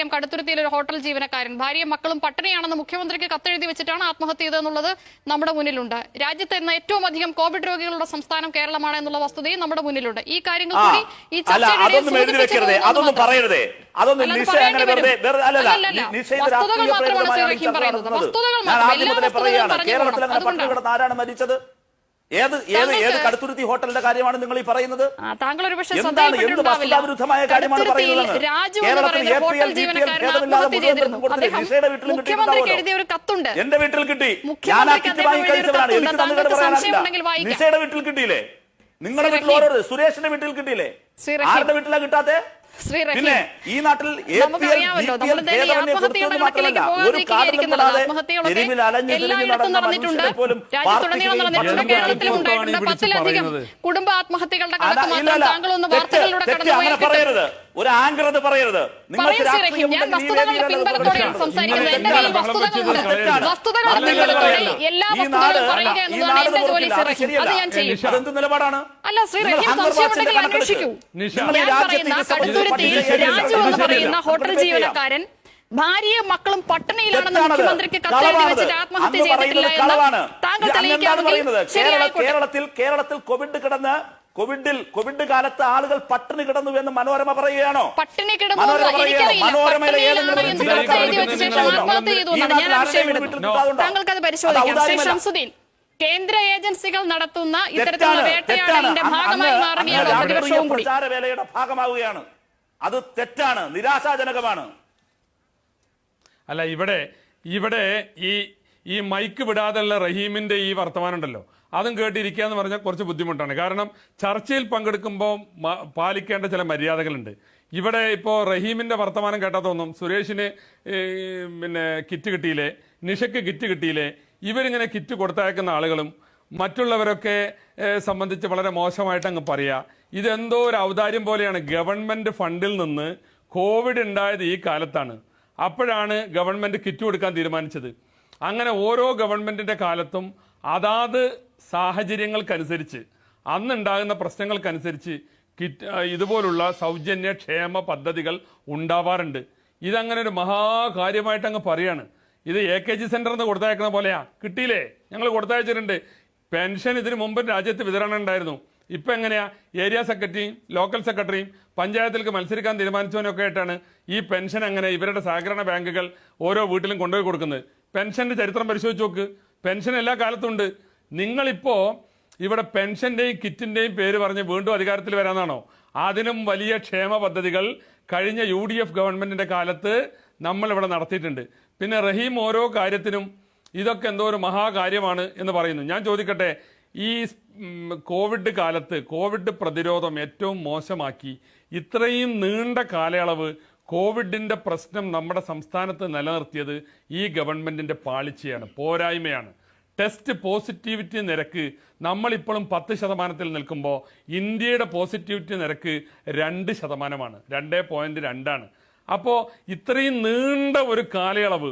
നമുക്കറിയാം കടുത്തുരുത്തിയിൽ ഒരു ഹോട്ടൽ ജീവനക്കാരൻ ഭാര്യയും മക്കളും പട്ടിണിയാണെന്ന് മുഖ്യമന്ത്രിക്ക് കത്തെഴുതി വെച്ചിട്ടാണ് ആത്മഹത്യ ചെയ്തതെന്നുള്ളത് നമ്മുടെ മുന്നിലുണ്ട് രാജ്യത്ത് ഇന്ന് ഏറ്റവും അധികം കോവിഡ് രോഗികളുടെ സംസ്ഥാനം കേരളമാണ് എന്നുള്ള വസ്തുതയും നമ്മുടെ മുന്നിലുണ്ട് ഈ കാര്യങ്ങൾ കൂടി ഈ അതൊന്നും. പറയരുതേ അതൊന്നും. വസ്തുതകൾ മാത്രമാണ് പറയുന്നത്. വസ്തുതകൾ മാത്രം. എല്ലാ വസ്തുതകളും പറഞ്ഞു അതുകൊണ്ടാണ്. മരിച്ചത് ഏത് ഏത് ഏത് കടുത്തുരുത്തി ഹോട്ടലിന്റെ കാര്യമാണ് നിങ്ങൾ ഈ പറയുന്നത്? താങ്കൾ ഒരു പക്ഷേ എന്താണ് എന്ത്. വസ്തുതാവിരുദ്ധമായ കാര്യമാണ് പറയുന്നത്? കേരളത്തിൽ A P L B P L ഭേദമില്ലാതെ വീട്ടിലും കിട്ടിയിട്ടുണ്ടാവുമല്ലോ കത്തുണ്ട്. എന്റെ വീട്ടിൽ കിട്ടി. ഞാൻ ആ കിറ്റ് വാങ്ങി കഴിച്ചവരാണ് എനിക്ക്. തന്നുകേട് പറയാനില്ല. നിഷയുടെ വീട്ടിൽ കിട്ടിയില്ലേ? നിങ്ങളുടെ വീട്ടിൽ. ഓരോ സുരേഷിന്റെ വീട്ടിൽ കിട്ടിയില്ലേ? ആരുടെ വീട്ടിലാ കിട്ടാത്തെ? ശ്രീ. പിന്നെ ഈ നാട്ടിൽ? കുടുംബ ആത്മഹത്യകളുടെ അതാ- കണക്ക് മാത്രം താങ്കൾ ഒന്ന് വാർത്തകളിലൂടെ കടന്നു ഒരു ആങ്കർ അത് പറയരുത്. ഞാൻ രാഷ്ട്രീയമുണ്ടെങ്കിൽ ഈ വസ്തുതകളുടെ വേദിയിൽ അത് പിൻബലത്തോടെയാണ് സംസാരിക്കുന്നത്. എന്റെ കയ്യിൽ വസ്തുതകളുണ്ട്. വസ്തുതകളുടെ പിൻബലത്തോടെ എല്ലാ വസ്തുതകളും പറയുക അല്ല, എന്നതാണ് എന്റെ ജോലി ശ്രീ അത് ഞാൻ ചെയ്യും. അല്ല ശ്രീ റഹീം സംശയമുണ്ടെങ്കിൽ അന്വേഷിക്കൂ ഞാൻ പറയുന്ന കടുത്തുരുത്തിയിൽ രാജു എന്ന് പറയുന്ന ഹോട്ടൽ ജീവനക്കാരൻ ഭാര്യയും മക്കളും പട്ടണയിലാണെന്ന്. മുഖ്യമന്ത്രിക്ക് കത്തെഴുതി. വെച്ചിട്ട് ആത്മഹത്യ ചെയ്തിട്ടില്ല എന്ന് താങ്കൾ തെളിയിക്കാമെങ്കിൽ ശരിയായിക്കോട്ടെ. കേരളത്തിൽ കോവിഡ് കിടന്ന് കോവിഡിൽ കോവിഡ് കാലത്ത് ആളുകൾ പട്ടിണി കിടന്നു എന്ന് മനോരമ പറയുകയാണോ? പട്ടിണി കിടന്നു കേന്ദ്ര ഏജൻസികൾ നടത്തുന്ന ഇത്തരത്തിലുള്ള തെറ്റാണ്, വേട്ടയാടലിന്റെ ഭാഗമായി മാറുകയാണ് അങ്ങ് രാഷ്ട്രീയ പ്രതിപക്ഷവും കൂടി. പ്രചാരവേലയുടെ ഭാഗമാവുകയാണ്. അത് തെറ്റാണ്. നിരാശാജനകമാണ്. അല്ല ഇവിടെ ഇവിടെ ഈ ഈ മൈക്ക് വിടാതെയുള്ള റഹീമിന്റെ ഈ വർത്തമാനം ഉണ്ടല്ലോ. അതും കേട്ടിരിക്കുക എന്ന് പറഞ്ഞാൽ കുറച്ച് ബുദ്ധിമുട്ടാണ്. കാരണം ചർച്ചയിൽ പങ്കെടുക്കുമ്പോൾ പാലിക്കേണ്ട ചില മര്യാദകളുണ്ട്. ഇവിടെ ഇപ്പോൾ റഹീമിന്റെ വർത്തമാനം കേട്ടാൽ തോന്നും സുരേഷിന് പിന്നെ കിറ്റ് കിട്ടിയില്ലേ നിഷയ്ക്ക് കിറ്റ് കിട്ടിയില്ലേ ഇവരിങ്ങനെ കിറ്റ് കൊടുത്തയക്കുന്ന ആളുകളും മറ്റുള്ളവരൊക്കെ സംബന്ധിച്ച് വളരെ മോശമായിട്ട് അങ്ങ് പറയുക ഇതെന്തോ ഒരു ഔദാര്യം പോലെയാണ് ഗവൺമെന്റ് ഫണ്ടിൽ നിന്ന് കോവിഡ് ഉണ്ടായത് ഈ കാലത്താണ്. അപ്പോഴാണ് ഗവൺമെന്റ് കിറ്റ് കൊടുക്കാൻ തീരുമാനിച്ചത്. അങ്ങനെ ഓരോ ഗവൺമെന്റിന്റെ കാലത്തും അതാത് സാഹചര്യങ്ങൾക്കനുസരിച്ച് അന്നുണ്ടാകുന്ന പ്രശ്നങ്ങൾക്കനുസരിച്ച് കിറ്റ് ഇതുപോലുള്ള സൗജന്യ ക്ഷേമ പദ്ധതികൾ ഉണ്ടാവാറുണ്ട്. ഇതങ്ങനെ ഒരു മഹാകാര്യമായിട്ട് അങ്ങ് പറയാണ്. ഇത് എ കെ ജി സെന്ററിൽ നിന്ന് കൊടുത്തയക്കുന്ന പോലെയാ. കിട്ടിയില്ലേ? ഞങ്ങൾ കൊടുത്തയച്ചിട്ടുണ്ട്. പെൻഷൻ ഇതിനു മുമ്പ് രാജ്യത്ത് വിതരണം ഉണ്ടായിരുന്നു ഇപ്പം എങ്ങനെയാ? ഏരിയ സെക്രട്ടറിയും ലോക്കൽ സെക്രട്ടറിയും പഞ്ചായത്തിലേക്ക് മത്സരിക്കാൻ തീരുമാനിച്ചവനൊക്കെ ആയിട്ടാണ് ഈ പെൻഷൻ അങ്ങനെ ഇവരുടെ സഹകരണ ബാങ്കുകൾ ഓരോ വീട്ടിലും കൊണ്ടുപോയി കൊടുക്കുന്നത്. പെൻഷന്റെ ചരിത്രം പരിശോധിച്ച് നോക്ക്. പെൻഷൻ എല്ലാ കാലത്തും ഉണ്ട്. നിങ്ങളിപ്പോ ഇവിടെ പെൻഷന്റെയും കിറ്റിന്റെയും പേര് പറഞ്ഞ് വീണ്ടും അധികാരത്തിൽ വരാനാണോ അതിനും വലിയ ക്ഷേമ പദ്ധതികൾ കഴിഞ്ഞ യു ഡി എഫ് ഗവൺമെന്റിന്റെ കാലത്ത് നമ്മൾ ഇവിടെ നടത്തിയിട്ടുണ്ട്. പിന്നെ റഹീം ഓരോ കാര്യത്തിനും ഇതൊക്കെ എന്തോ ഒരു മഹാകാര്യമാണ് എന്ന് പറയുന്നു. ഞാൻ ചോദിക്കട്ടെ ഈ കോവിഡ് കാലത്ത് കോവിഡ് പ്രതിരോധം ഏറ്റവും മോശമാക്കി ഇത്രയും നീണ്ട കാലയളവ് കോവിഡിന്റെ പ്രശ്നം നമ്മുടെ സംസ്ഥാനത്ത് നിലനിർത്തിയത് ഈ ഗവൺമെന്റിന്റെ പാളിച്ചയാണ് പോരായ്മയാണ്. ടെസ്റ്റ് പോസിറ്റിവിറ്റി നിരക്ക് നമ്മളിപ്പോഴും പത്ത് ശതമാനത്തിൽ നിൽക്കുമ്പോൾ ഇന്ത്യയുടെ പോസിറ്റിവിറ്റി നിരക്ക് രണ്ട് ശതമാനമാണ്. രണ്ട് പോയിന്റ് രണ്ടാണ്. അപ്പോൾ ഇത്രയും നീണ്ട ഒരു കാലയളവ്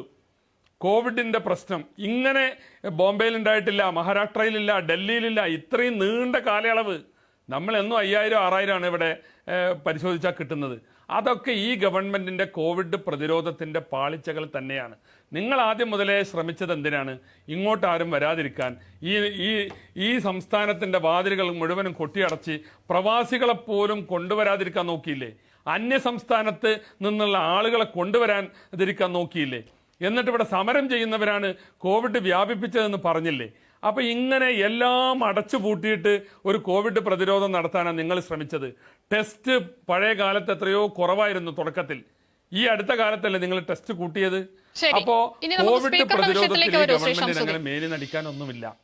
കോവിഡിന്റെ പ്രശ്നം ഇങ്ങനെ ബോംബെയിൽ ഉണ്ടായിട്ടില്ല മഹാരാഷ്ട്രയിലില്ല ഡൽഹിയിലില്ല ഇത്രയും നീണ്ട കാലയളവ് നമ്മൾ എന്നും അയ്യായിരം ആറായിരമാണ് ഇവിടെ പരിശോധിച്ചാൽ കിട്ടുന്നത്. അതൊക്കെ ഈ ഗവൺമെന്റിന്റെ കോവിഡ് പ്രതിരോധത്തിന്റെ പാളിച്ചകൾ തന്നെയാണ്. നിങ്ങൾ ആദ്യം മുതലേ ശ്രമിച്ചത് എന്തിനാണ്? ഇങ്ങോട്ട് ആരും വരാതിരിക്കാൻ. ഈ ഈ ഈ സംസ്ഥാനത്തിന്റെ വാതിലുകൾ മുഴുവനും കൊട്ടിയടച്ച് പ്രവാസികളെപ്പോലും കൊണ്ടുവരാതിരിക്കാൻ നോക്കിയില്ലേ? അന്യ സംസ്ഥാനത്ത് നിന്നുള്ള ആളുകളെ കൊണ്ടുവരാൻ ഇതിരിക്കാൻ നോക്കിയില്ലേ? എന്നിട്ട് ഇവിടെ സമരം ചെയ്യുന്നവരാണ് കോവിഡ് വ്യാപിപ്പിച്ചതെന്ന് പറഞ്ഞില്ലേ? അപ്പൊ ഇങ്ങനെ എല്ലാം അടച്ചു പൂട്ടിയിട്ട് ഒരു കോവിഡ് പ്രതിരോധം നടത്താനാണ് നിങ്ങൾ ശ്രമിച്ചത്. ടെസ്റ്റ് പഴയ കാലത്ത് എത്രയോ കുറവായിരുന്നു തുടക്കത്തിൽ. ഈ അടുത്ത കാലത്തല്ലേ നിങ്ങൾ ടെസ്റ്റ് കൂട്ടിയത്. അപ്പോ കോവിഡ് പ്രതിരോധത്തിൽ ഗവൺമെന്റിന് അങ്ങനെ മേലിൽ നടിക്കാനൊന്നുമില്ല.